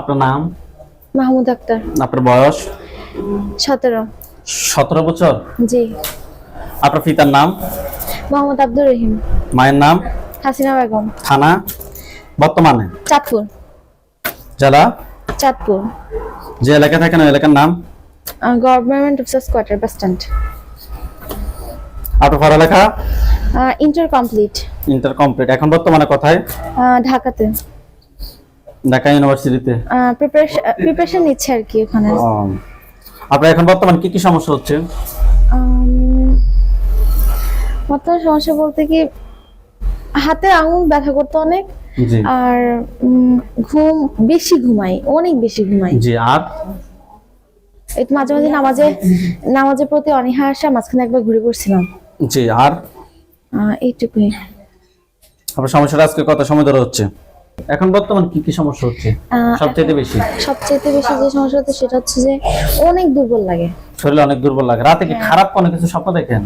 আপনার নাম? মাহমুদ আক্তার। আপনার বয়স? সতেরো। সতেরো বছর? জি। আপনার পিতার নাম? মোহাম্মদ আব্দুর রহিম। মায়ের নাম? হাসিনা বেগম। থানা? বর্তমানে? চাঁদপুর। জেলা? চাঁদপুর। যে এলাকায় থাকেন ওই এলাকার নাম? Government officers quarter bus stand. আপনার পড়ালেখা? Inter complete. Inter complete. এখন বর্তমানে কোথায়? ঢাকাতে। ঢাকা ইউনিভার্সিটিতে? প্রিপারেশন নিচ্ছে আর কি ওখানে। আপনার এখন বর্তমানে কি কি সমস্যা হচ্ছে? বর্তমান সমস্যা বলতে কি হাতে আঙুল ব্যথা করতে অনেক জি। আর ঘুম বেশি ঘুমাই অনেক বেশি ঘুমাই। জি আর? এই মাঝে মাঝে নামাজে নামাজের প্রতি অনীহা আসা মাঝখানে একবার ঘুরে পড়ছিলাম। জি আর? এইটুকুই। আপনার সমস্যাটা আজকে কত সময় ধরে হচ্ছে? এখন বর্তমান কি কি সমস্যা হচ্ছে? সবচেয়ে বেশি? সবচেয়ে বেশি যে সমস্যা হচ্ছে সেটা হচ্ছে যে অনেক দুর্বল লাগে। শরীরে অনেক দুর্বল লাগে। রাতে কি খারাপ কোনো কিছু স্বপ্ন দেখেন?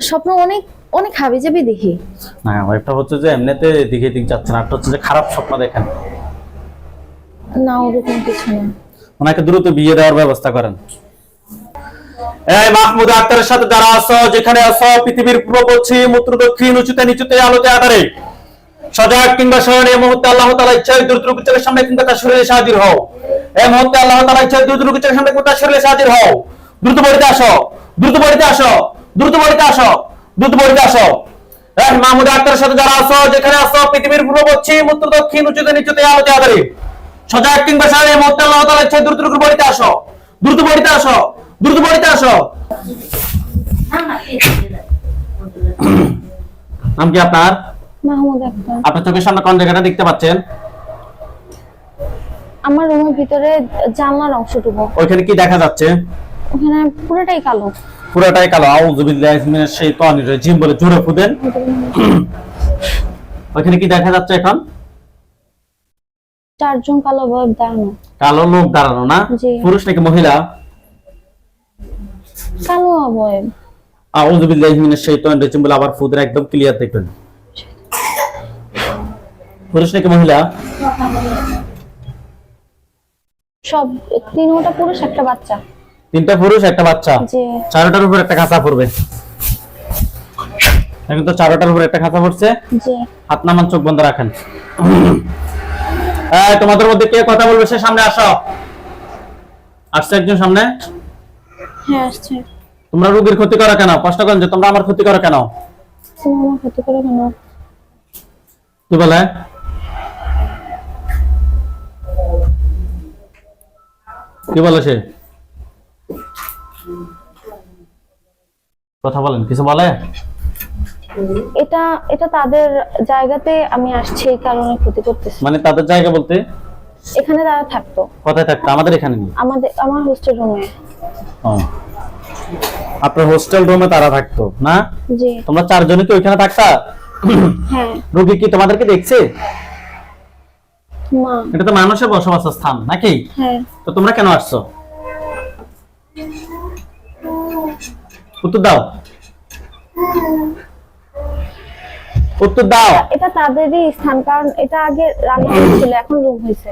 স্বপ্ন অনেক অনেক হাবি যাবি দেখি। না একটা হচ্ছে যে এমনিতে দিকে দিক যাচ্ছে না একটা হচ্ছে যে খারাপ স্বপ্ন দেখেন। না ওরকম কিছু না। ওনাকে দ্রুত বিয়ে দেওয়ার ব্যবস্থা করেন। এই মাহমুদ আক্তারের সাথে যারা আছো যেখানে আছো পৃথিবীর পূর্ব পশ্চিম উত্তর দক্ষিণ উঁচুতে নিচুতে আলোতে আধারে সজাগ কিংবা স্মরণে এই মুহূর্তে আল্লাহ তালা ইচ্ছায় দ্রুত চোখের সামনে কিংবা তার শরীরে হাজির হও এই মুহূর্তে আল্লাহ তালা ইচ্ছায় দ্রুত চোখের সামনে কিংবা তার শরীরে হাজির হও দ্রুত বাড়িতে আসো দ্রুত বাড়িতে আসো দ্রুত বাড়িতে আসো দ্রুত বাড়িতে আসো মাহমুদ আক্তারের সাথে যারা আছো যেখানে আছো পৃথিবীর পূর্ব পশ্চিম উত্তর দক্ষিণ উঁচুতে নিচুতে আলোতে আধারে সজাগ কিংবা স্মরণে এই মুহূর্তে আল্লাহ তালা ইচ্ছায় দ্রুত বাড়িতে আসো দ্রুত বাড়িতে আসো দ্রুত বাড়িতে আসো কি আপনার মাহমুদ আক্তার। আপনার চোখের সামনে কোন জায়গাটা দেখতে পাচ্ছেন? আমার রুমের ভিতরে জানলার অংশটুকু। ওইখানে কি দেখা যাচ্ছে? ওখানে পুরোটাই কালো। পুরোটাই কালো। আউযুবিল্লাহি মিনাশ শাইতানির রাজিম বলে জোরে ফুদেন। ওইখানে কি দেখা যাচ্ছে এখন? চারজন কালো বয়ব দাঁড়ানো। কালো লোক দাঁড়ানো না? পুরুষ নাকি মহিলা? কালো বয়ব আউযুবিল্লাহি মিনাশ শাইতানির রাজিম বলে আবার ফুদের একদম ক্লিয়ার দেখবেন পুরুষ নাকি মহিলা? সব তিনটা পুরুষ একটা বাচ্চা। তিনটা পুরুষ একটা বাচ্চা? চারোটার উপর একটা খাঁচা পড়বে। এখন তো চারোটার উপর একটা খাঁচা পড়ছে। হাত নামান চোখ বন্ধ রাখেন। এই, তোমাদের মধ্যে কে কথা বলবে সে সামনে আসো। আসছে একজন সামনে? হ্যাঁ আসছে। তোমরা রোগীর ক্ষতি করো কেন? কষ্ট করেন যে তোমরা আমার ক্ষতি করো কেন? ক্ষতি করে কেন? কি বলে? কি বলে সে? কথা বলেন কিছু বলে? এটা এটা তাদের জায়গাতে আমি আসছি এই কারণে ক্ষতি করতেছি। মানে তাদের জায়গা বলতে? এখানে তারা থাকতো। কোথায় থাকতো? আমাদের এখানে নেই। আমাদের আমার হোস্টেল রুমে। আপনার হোস্টেল রুমে তারা থাকতো না? জি। তোমরা চারজনে কি ওইখানে থাকতা? হ্যাঁ। রোগী কি তোমাদেরকে দেখছে? এটা তো মানুষের বসবাসের স্থান নাকি? হ্যাঁ। তো তোমরা কেন আসছো? উত্তর দাও। উত্তর দাও। এটা তাদেরই স্থান কারণ এটা আগে ছিল এখন রুম হয়েছে।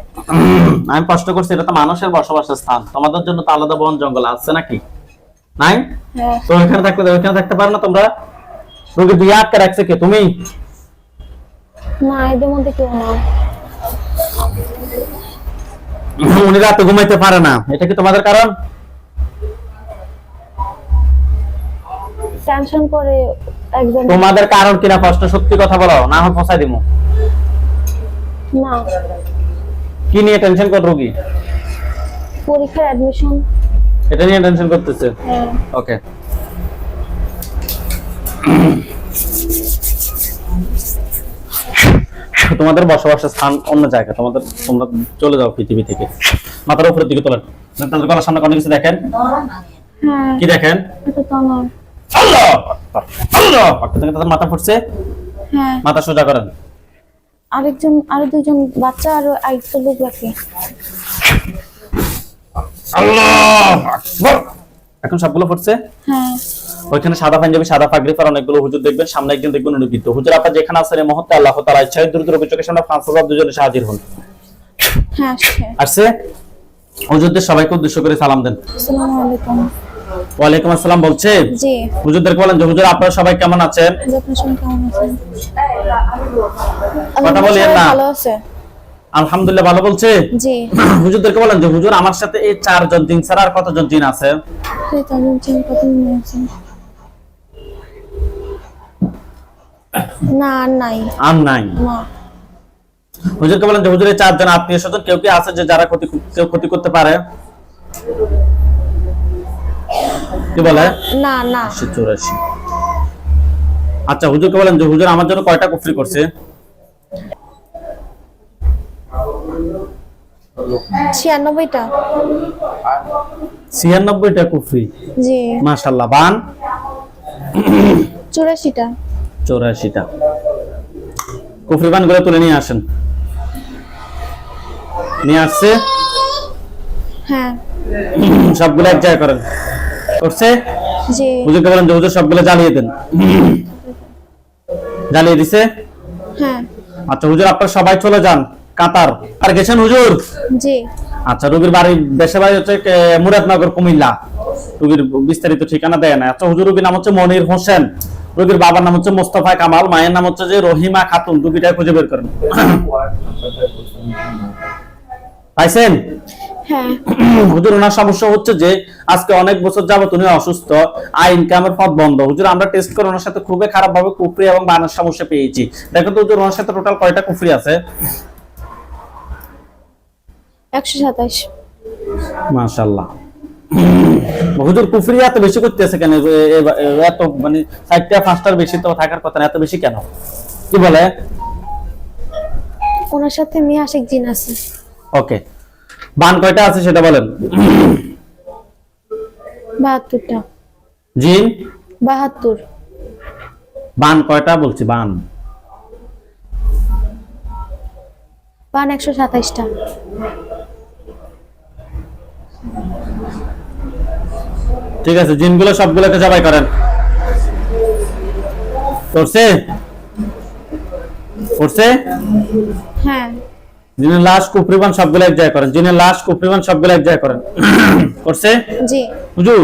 আমি প্রশ্ন করছি এটা তো মানুষের বসবাসের স্থান তোমাদের জন্য তো আলাদা বন জঙ্গল আছে নাকি? নাই? হ্যাঁ। তো ওইখানে থাকতে থাকতে পারো না তোমরা? রোগী দিয়ে আটকে রাখছে কে? তুমি? না এদের মধ্যে কেউ না উনি রাতে ঘুমাইতে পারে না। এটা কি তোমাদের কারণ? টেনশন করে একজন তোমাদের কারণ কিনা প্রশ্ন সত্যি কথা বলো না হয় ফসাই দিমু। না। কি নিয়ে টেনশন কর রোগী পরীক্ষার অ্যাডমিশন এটা নিয়ে টেনশন করতেছে? হ্যাঁ। ওকে তোমাদের বসবাসের স্থান অন্য জায়গা তোমাদের তোমরা চলে যাও পৃথিবী থেকে। মাথার উপরের দিকে তোলেন। তাদের গলার সামনে কোনো কিছু দেখেন। হ্যাঁ। কি দেখেন? আল্লাহ আল্লাহ তাদের মাথা ফুটছে? হ্যাঁ। মাথা সোজা করেন। আরেকজন আরও দুজন বাচ্চা আর আরেকটা লোক আল্লাহ এখন সবগুলো ফুটছে? হ্যাঁ। ওইখানে সাদা পাঞ্জাবি সাদা পাগড়ি পরা অনেকগুলো হুজুর দেখবেন সামনে একজন দেখবেন বৃদ্ধ। হুজুর আপনার যেখানে আছেন এই মুহূর্তে আল্লাহ তালা ইচ্ছায় দ্রুত রবি চোখের সামনে পাঁচ হাজার দুজনে হাজির হন। হ্যাঁ আসছে। হুজুরদের সবাইকে উদ্দেশ্য করে সালাম দেন। আসসালামু আলাইকুম। ওয়ালাইকুম আসসালাম বলছে? জি। হুজুরদেরকে বলেন যে হুজুর আপনারা সবাই কেমন আছেন? কথা বলিয়েন না। ভালো আছে। আলহামদুলিল্লাহ ভালো বলছে? জি। হুজুরদেরকে বলেন যে হুজুর আমার সাথে এই চারজন দিন ছাড়া আর কতজন আছে? মনে আছে? না আর নাই। আর নাই? হুজুরকে বলেন যে হুজুর চারজন আত্মীয় স্বজন কেউ কি আছে যে যারা ক্ষতি কেউ ক্ষতি করতে পারে? কি বলে? না না। আশি আচ্ছা হুজুরকে বলেন যে হুজুর আমার জন্য কয়টা কুফরি করছে? ছিয়ানব্বইটা। ছিয়ানব্বইটা কুফরি। জি। মাশাল্লাহ বান? চুরাশিটা। চৌরাশিটা। কুফরি গুলো তুলে নিয়ে আসেন। নিয়ে আসছে। হ্যাঁ। সবগুলো এক জায়গায় করেন। করছে? জি। হুজুরকে বলেন যে হুজুর সবগুলো জ্বালিয়ে দেন। জ্বালিয়ে দিছে। হ্যাঁ। আচ্ছা হুজুর আপনারা সবাই চলে যান। কাতার। আর গেছেন হুজুর? জি। আচ্ছা রোগীর বাড়ি দেশের বাড়ি হচ্ছে মুরাদনগর কুমিল্লা। রুগীর বিস্তারিত ঠিকানা দেয় না আচ্ছা হুজুর রোগীর নাম হচ্ছে মনির হোসেন। রোগীর বাবার নাম হচ্ছে মোস্তফা কামাল মায়ের নাম হচ্ছে যে রহিমা খাতুন। রোগীটা খুঁজে বের করেন। পাইছেন হ্যাঁ। হুজুর ওনার সমস্যা হচ্ছে যে আজকে অনেক বছর যাবত উনি অসুস্থ আই ইনকামের পথ বন্ধ। হুজুর আমরা টেস্ট করে ওনার সাথে খুবই খারাপ ভাবে কুফরি এবং বানার সমস্যা পেয়েছি। দেখো তো হুজুর ওনার সাথে টোটাল কয়টা কুফরি আছে? একশো সাতাশ। মাশাআল্লাহ। হুজুর কুফরি এত বেশি করতেছে কেন? এত মানে চারটা পাঁচটার বেশি তো থাকার কথা না এত বেশি কেন? কি বলে? ওনার সাথে মেয়ে আশেক জিন আছে। ওকে। বান কয়টা আছে সেটা বলেন। বাহাত্তরটা। জিন? বাহাত্তর। বান কয়টা বলছি বান? বান একশো সাতাইশটা। ঠিক আছে জিনগুলো সবগুলোকে জবাই করেন। করছে? করছে? হ্যাঁ। জিনের লাশ কুফরিবান সবগুলো এক জায়গায় করেন। জিনের লাশ কুফরিবান সবগুলো এক জায়গায় করেন। করছে? জি। হুজুর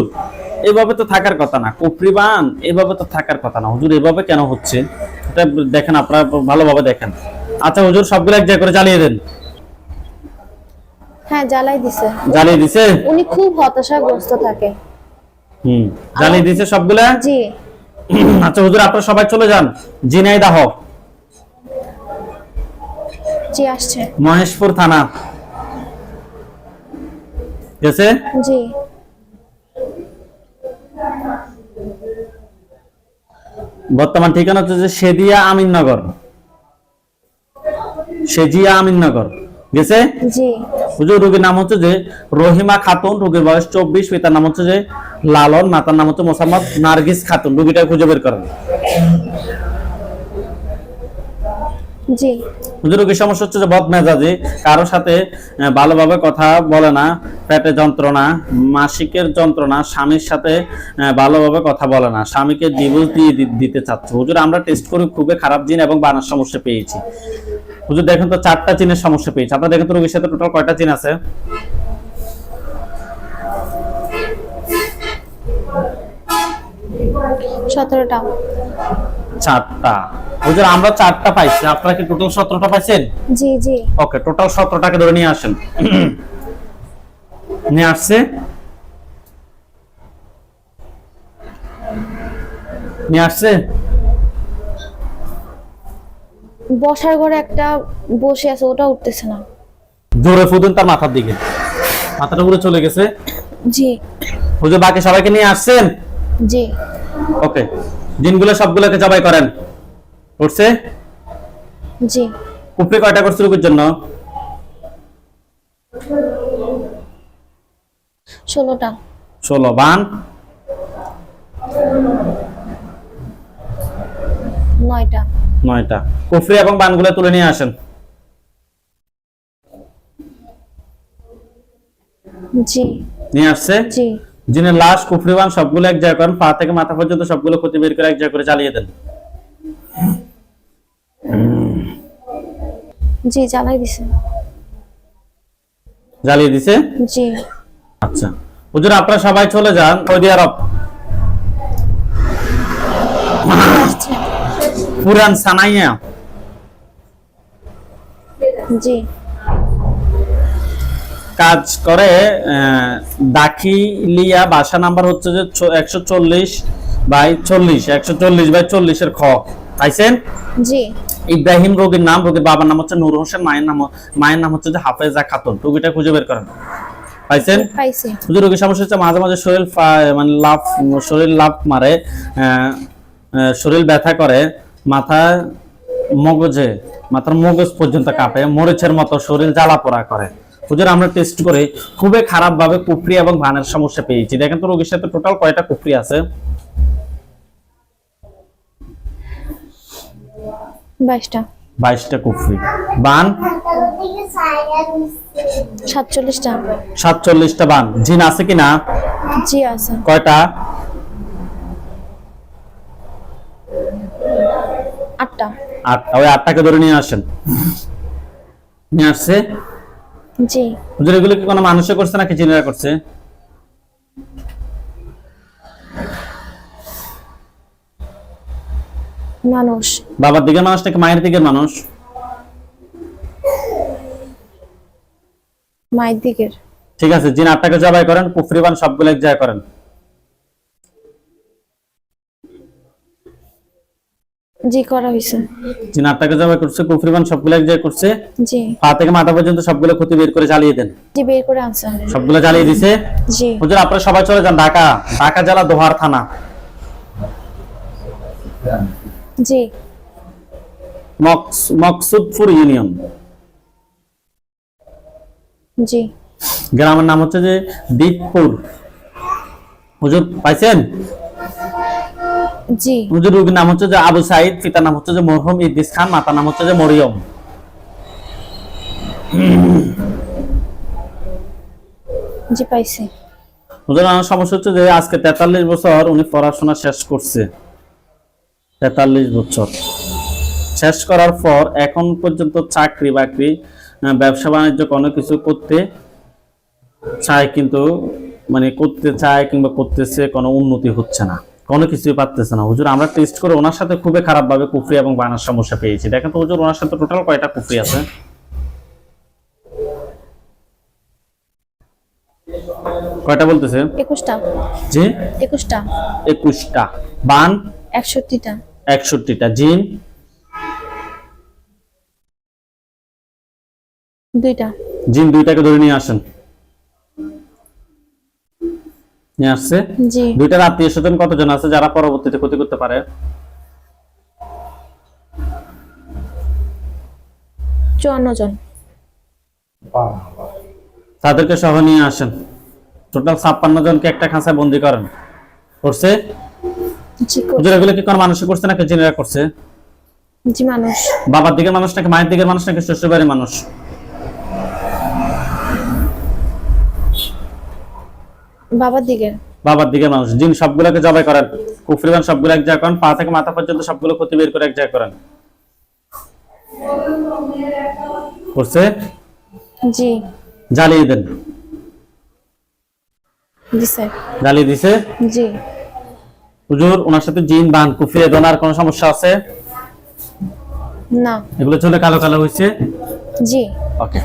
এভাবে তো থাকার কথা না। কুফরিবান এভাবে তো থাকার কথা না। হুজুর এভাবে কেন হচ্ছে? এটা দেখেন আপনারা ভালোভাবে দেখেন। আচ্ছা হুজুর সবগুলো এক জায়গায় করে জ্বালিয়ে দেন। হ্যাঁ জ্বালাই দিছে। জ্বালিয়ে দিছে? উনি খুব হতাশাগ্রস্ত থাকে। হুম জ্বালিয়ে দিছে সবগুলা? জি। আচ্ছা হুজুর আপনারা সবাই চলে যান। জিনাইদাহ জি আসছে। মহেশপুর থানা। গেছে? জি। বর্তমান ঠিকানা হচ্ছে যে সেদিয়া আমিননগর। সেজিয়া আমিননগর। গেছে? জি। হুজুর রোগীর নাম হচ্ছে যে রহিমা খাতুন রোগীর বয়স চব্বিশ পিতার নাম হচ্ছে যে লালন মাতার নাম হচ্ছে মোসাম্মদ নার্গিস খাতুন। রোগীটা খুঁজে বের করেন। জি। হুজুর রোগীর সমস্যা হচ্ছে যে বদমেজাজি কারোর সাথে ভালোভাবে কথা বলে না পেটে যন্ত্রণা মাসিকের যন্ত্রণা স্বামীর সাথে ভালোভাবে কথা বলে না স্বামীকে ডিভোর্স দিয়ে দিতে চাচ্ছে। হুজুর আমরা টেস্ট করে খুবই খারাপ জিন এবং বানার সমস্যা পেয়েছি। হুজুর দেখেন তো চারটা চিনের সমস্যা পেয়েছি। আপনারা দেখেন তো রোগীর সাথে টোটাল কয়টা চিন আছে? সতেরোটা। চারটা। হুজুর আমরা চারটা পাইছি। আপনারা কি টোটাল সতেরোটা পাইছেন? জি জি। ওকে টোটাল সতেরোটাকে ধরে নিয়ে আসেন। নিয়ে আসছে। নিয়ে আসছে? বসার ঘরে একটা বসে আছে ওটা উঠতেছে না। জোরে ফুদুন তার মাথার দিকে। মাথাটা উপরে চলে গেছে। জি। হুজুর বাকি সবাইকে নিয়ে আসছেন? জি। ওকে দিনগুলো সবগুলোকে জবাই করেন। উঠছে? জি। উপরে কয়টা করছে রুকুর জন্য? ষোলোটা। ষোলো বান। নয়টা। কুফরি এবং বানগুলো তুলে নিয়ে আসেন। জি। নিয়ে আসছে। জি। জিনের লাশ কুফরিবান সবগুলো এক করেন। পা থেকে মাথা পর্যন্ত সবগুলো ক্ষতি বের করে এক জায়গায় করে চালিয়ে দেন। জি জ্বালাই দিছে। জ্বালিয়ে দিছে? জি। আচ্ছা। হুজুর আপনারা সবাই চলে যান সৌদি আরব আসছে পুরান সানাইয়া। জি। কাজ করে দাখিলিয়া বাসা নাম্বার হচ্ছে যে একশো চল্লিশ বাই চল্লিশ একশো চল্লিশ বাই চল্লিশের খ। পাইছেন? জি। ইব্রাহিম রোগীর নাম রোগীর বাবার নাম হচ্ছে নূর হোসেন মায়ের নাম মায়ের নাম হচ্ছে যে হাফেজা খাতুন। রোগীটা খুঁজে বের করেন। পাইছেন? শুধু রোগীর সমস্যা হচ্ছে মাঝে মাঝে শরীর মানে লাভ শরীর লাভ মারে শরীর ব্যথা করে মাথা মগজে মাথার মগজ পর্যন্ত কাঁপে মরিচের মতো শরীর জ্বালা পোড়া করে। হুজুর আমরা টেস্ট করে খুবই খারাপ ভাবে কুফরি এবং ভানের সমস্যা পেয়েছি। দেখেন তো রোগীর সাথে টোটাল কয়টা কুফরি আছে? বাইশটা। বাইশটা কুফরি। বান? সাতচল্লিশটা। সাতচল্লিশটা বান। জিন আছে কিনা জি আছে। কয়টা? আটটা ওই আটটাকে ধরে নিয়ে আসেন। নিয়ে আসছে। জি। হুজুর এগুলো কি কোনো মানুষে করছে নাকি জিনেরা করছে? মানুষ। বাবার দিকের মানুষ নাকি মায়ের দিকের মানুষ? মায়ের দিকের। ঠিক আছে জিন আটটাকে জবাই করেন কুফরিবান সবগুলো এক জায়গায় করেন। জি করা হয়েছে জিন আটটাকে জবাই করছে কুফরিবান সবগুলো এক জায়গায় করছে জি। পা থেকে মাথা পর্যন্ত সবগুলো ক্ষতি বের করে জ্বালিয়ে দেন। জি বের করে আনছে। সবগুলো জ্বালিয়ে দিছে। জি। হুজুর আপনারা সবাই চলে যান ঢাকা। ঢাকা জেলা দোহার থানা। জি। মকস- মকসুদপুর ইউনিয়ন। জি। গ্রামের নাম হচ্ছে যে দীপপুর। হুজুর পাইছেন? জি। রোগীর নাম হচ্ছে যে আবু সাইদ পিতার নাম হচ্ছে যে মরহুম ইদ্রিস খান মাতার নাম হচ্ছে যে মরিয়ম। জি পাইছি। হুজুর সমস্যা হচ্ছে যে আজকে তেতাল্লিশ বছর উনি পড়াশোনা শেষ করছে। তেতাল্লিশ বছর। শেষ করার পর এখন পর্যন্ত চাকরি বাকরি ব্যবসা বাণিজ্য কোনো কিছু করতে চায় কিন্তু মানে করতে চায় কিংবা করতেছে কোনো উন্নতি হচ্ছে না। কোনো কিছুই পারতেছে না। হুজুর আমরা টেস্ট করে ওনার সাথে খুবই খারাপ ভাবে কুফরি এবং বানার সমস্যা পেয়েছি। দেখেন তো হুজুর ওনার সাথে টোটাল কয়টা কুফরি আছে? কয়টা বলতেছে? একুশটা। জি? একুশটা। একুশটা। বান? একষট্টিটা। একষট্টিটা। জিন দুইটা। জিন দুইটাকে ধরে নিয়ে আসেন। নিয়ে আসছে। দুইটার আত্মীয় স্বজন কতজন আছে যারা পরবর্তীতে ক্ষতি করতে পারে? চুয়ান্ন জন। তাদেরকে সহ নিয়ে আসেন। টোটাল ছাপ্পান্ন জনকে একটা খাঁচায় বন্দি করেন। করছে? এগুলো কি কোন মানুষে করছে নাকি জিনেরা করছে? জি মানুষ। বাবার দিকের মানুষ নাকি মায়ের দিকের মানুষ নাকি শ্বশুর বাড়ির মানুষ? বাবার দিকে। বাবার দিকের মানুষ। জিন সবগুলোকে জবাই করেন কুফরিবান সবগুলো এক জায়গায় করেন পা থেকে মাথা পর্যন্ত সবগুলো ক্ষতি বের করে এক জায়গায় করেন। করছে? জি। জ্বালিয়ে দেন। জ্বালিয়ে দিছে? জি। হুজুর ওনার সাথে জিন বান কুফরিয়ে দোনার কোনো সমস্যা আছে? না। এগুলো চলে কালো কালো হয়েছে জি। ওকে।